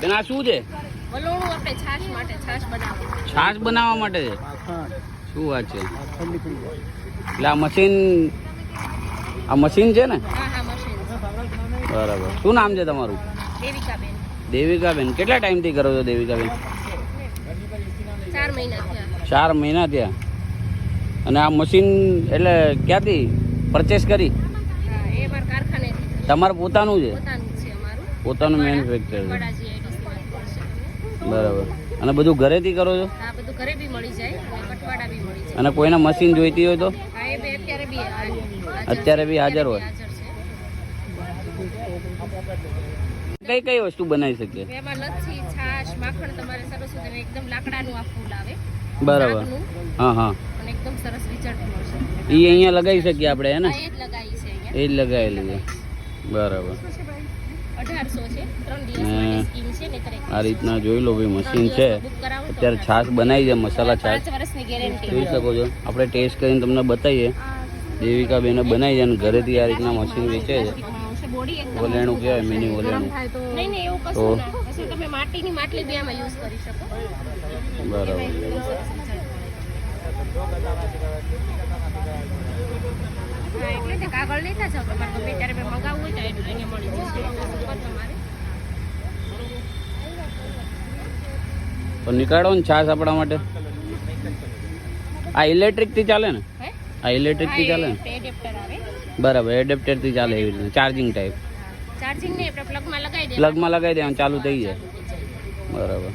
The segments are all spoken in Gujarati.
બેન આ શું છે? વલોણું આપણે છાશ માટે છાશ બનાવવા. છાશ બનાવવા માટે છે? શું વાત છે? એટલે આ મશીન આ મશીન છે ને? હા હા મશીન. બરાબર. શું નામ છે તમારું? દેવિકાબેન. દેવિકાબેન. કેટલા ટાઈમથી કરો છો દેવિકાબેન? ચાર મહિના થયા. ચાર મહિના થયા. અને આ મશીન એટલે ક્યાંથી પરચેસ કરી? તમારું પોતાનું છે? પોતાનું છે મેન્યુફેક્ચર છે. બરાબર. અને બધું ઘરેથી કરો છો? હા બધું ઘરે બી મળી જાય. અને કટવાડા બી મળી જાય. અને કોઈના મશીન જોઈતી હોય તો? અત્યારે બી હાજર અત્યારે બી હાજર હોય. કઈ કઈ વસ્તુ બનાવી શકીએ? એમાં લચ્છી છાશ માખણ તમારે સરસ હોય એકદમ લાકડાનું આ ફૂલ આવે. બરાબર. હા હા. અને એકદમ સરસ રિઝલ્ટ મળશે. એ અહીંયા લગાવી શકીએ આપણે હે ને? એ જ લગાવી છે એ જ લગાવેલી છે બરાબર. આ રીતના જોઈ લો ભાઈ મશીન છે. અત્યારે છાશ બનાવી છે મસાલા છાશ. જોઈ શકો છો. આપણે ટેસ્ટ કરીને તમને બતાવીએ. દેવિકા બેને બનાવી છે અને ઘરેથી આ રીતના મશીન વેચે છે. ઓલેણું કહેવાય મિની ઓલેણું તો નહીં એવું કશું ના. કશું તમે આમાં યુઝ કરી શકો કાગળ તમારે ગમે ત્યારે મેં મંગાવવું હોય તો એટલે અહીંયા મળી જશે. તમારે તો નીકાળો ને છાશ આપણા માટે. આ ઇલેક્ટ્રિકથી ચાલે ને? આ ઇલેક્ટ્રિકથી ચાલે ને? બરાબર એડેપ્ટરથી ચાલે એવી રીતે ચાર્જિંગ ટાઈપ ચાર્જિંગ નહીં આપણે પ્લગમાં લગાવી દે પ્લગમાં લગાવી દેવાનું ચાલુ થઈ જાય. બરાબર.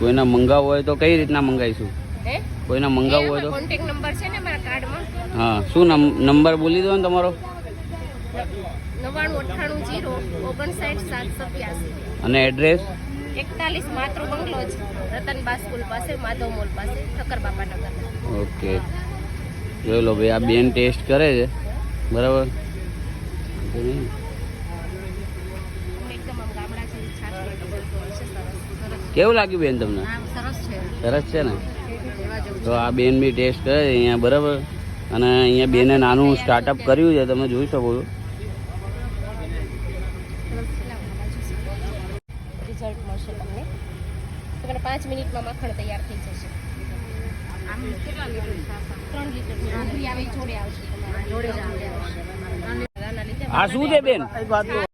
કોઈને મંગાવવું હોય તો કઈ રીતના મંગાવીશું? હે? કોઈને મંગાવવું હોય તો? કોન્ટેક્ટ નંબર છે ને મારા કાર્ડમાં. હા શું નંબર બોલી દો ને તમારો. નવ્વાણું અઠ્ઠાણું જીરો ઓગણસાઠ સાત અને એડ્રેસ એકતાલીસ માત્ર બંગલો જ રતનબા સ્કૂલ પાસે માધવ મોલ પાસે ઠક્કર બાપા નગર. ઓકે. જોઈ લો ભાઈ આ બેન ટેસ્ટ કરે છે. બરાબર? કેવું લાગ્યું બેન તમને? સરસ છે ને? તો આ બેન બી ટેસ્ટ કરે અહીંયા બરાબર. અને અહીંયા બેને નાનું સ્ટાર્ટઅપ કર્યું છે તમે જોઈ શકો છો. રિઝલ્ટ મળશે તમને. તમને પાંચ મિનિટમાં માખણ તૈયાર થઈ જશે. તમારે આ શું છે બેન?